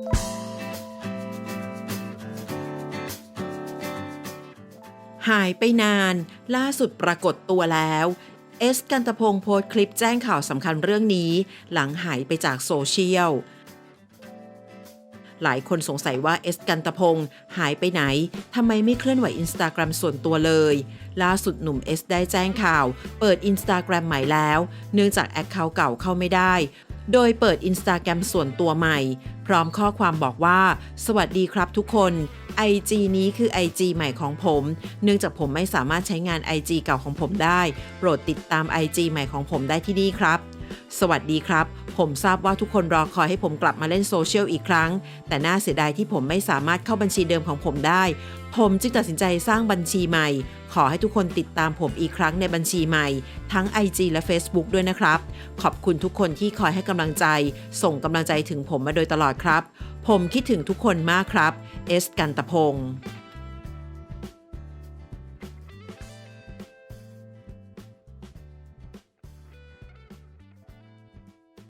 หายไปนาน ล่าสุดปรากฏตัวแล้ว เอสกันตพงศ์โพสคลิปแจ้งข่าวสำคัญเรื่องนี้ หลังหายไปจากโซเชียลหลายคนสงสัยว่าเอสกันตพงศ์หายไปไหน ทำไมไม่เคลื่อนไหวอินสตาแกรมส่วนตัวเลย ล่าสุดหนุ่มเอสได้แจ้งข่าว เปิดอินสตาแกรมใหม่แล้ว เนื่องจากแอคเคาท์เก่าเข้าไม่ได้ โดยเปิดอินสตาแกรมส่วนตัวใหม่ พร้อมข้อความบอกว่า สวัสดีครับทุกคน IG นี้คือ IG ใหม่ของผม เนื่องจากผมไม่สามารถใช้งาน IG เก่าของผมได้ โปรดติดตาม IG ใหม่ของผมได้ที่นี่ครับ สวัสดีครับ ผมทราบว่าทุกคนรอคอยให้ผมกลับมาเล่นโซเชียลอีกครั้ง แต่น่าเสียดายที่ผมไม่สามารถเข้าบัญชีเดิมของผมได้ ผมจึงตัดสินใจสร้างบัญชีใหม่ ขอให้ทุกคนติดตามผมอีกครั้งในบัญชีใหม่ ทั้ง IG และ Facebook ด้วยนะครับ ขอบคุณทุกคนที่คอยให้กำลังใจ ส่งกำลังใจถึงผมมาโดยตลอดครับ ผมคิดถึงทุกคนมากครับ เอสกันตะพงศ์